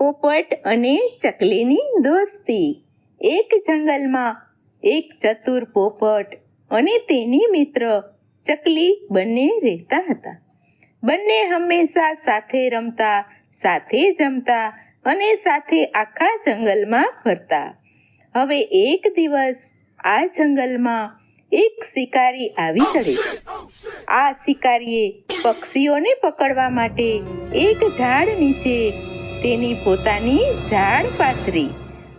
પોપટ અને ચકલીની દોસ્તી. એક જંગલમાં એક ચતુર પોપટ અને તેની મિત્ર ચકલી બંને રહેતા હતા. બંને હંમેશા સાથે રમતા, સાથે જમતા અને સાથે આખા જંગલમાં ફરતા. હવે એક દિવસ આ જંગલમાં એક શિકારી આવી ચડે છે. આ શિકારીએ પક્ષીઓને પકડવા માટે એક ઝાડ નીચે તેની પોતાની ઝાડ પાથરી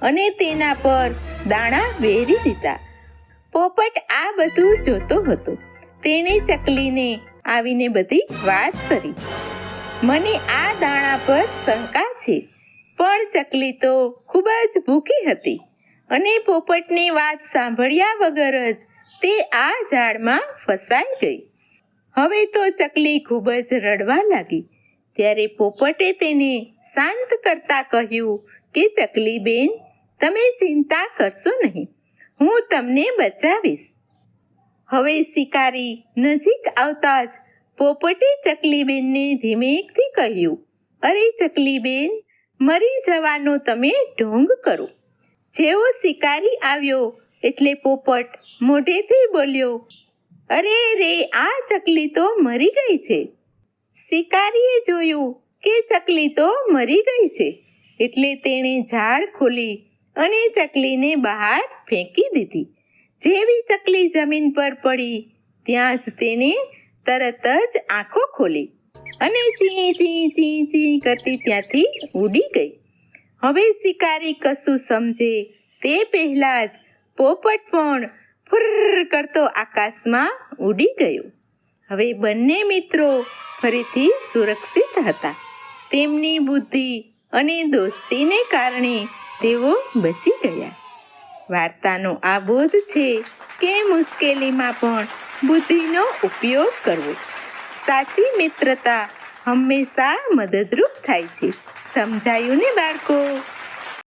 અને તેના પર દાણા વેરી દીધા. પોપટ આ બધું જોતો હતો. તેણે ચકલીને આવીને બધી વાત કરી. મને આ દાણા પર શંકા છે, પણ ચકલી તો ખૂબ જ ભૂખી હતી અને પોપટની વાત સાંભળ્યા વગર જ તે આ ઝાડમાં ફસાઈ ગઈ. હવે તો ચકલી ખૂબ જ રડવા લાગી. ત્યારે પોપટે તેને શાંત કરતા કહ્યું કે ચકલી બેન તમે ચિંતા કરશો નહીં, હું તમને બચાવીશ. હવે શિકારી નજીક આવતા જ પોપટે ચકલીબેનને ધીમેકથી કહ્યું, અરે ચકલીબેન, મરી જવાનો તમે ઢોંગ કરો. જેવો શિકારી આવ્યો એટલે પોપટ મોઢેથી બોલ્યો, અરે રે, આ ચકલી તો મરી ગઈ છે. શિકારીએ જોયું કે ચકલી તો મરી ગઈ છે. એટલે તેણે ઝાડ ખોલી અને ચકલીને બહાર ફેંકી દીધી. જેવી ચકલી જમીન પર પડી, ત્યાં જ તેને તરત જ આંખો ખોલી અને ચી ચી ચી ચી કરતી ત્યાંથી ઉડી ગઈ. હવે શિકારી કશું સમજે તે પહેલાં જ પોપટ પણ ફુર કરતો આકાશમાં ઉડી ગયો. હવે બંને મિત્રો ફરીથી સુરક્ષિત હતા. તેમની બુદ્ધિ અને દોસ્તીને કારણે તેઓ બચી ગયા. વાર્તાનો આ બોધ છે કે મુશ્કેલીમાં પણ બુદ્ધિનો ઉપયોગ કરવો. સાચી મિત્રતા હંમેશા મદદરૂપ થાય છે. સમજાયું ને બાળકો?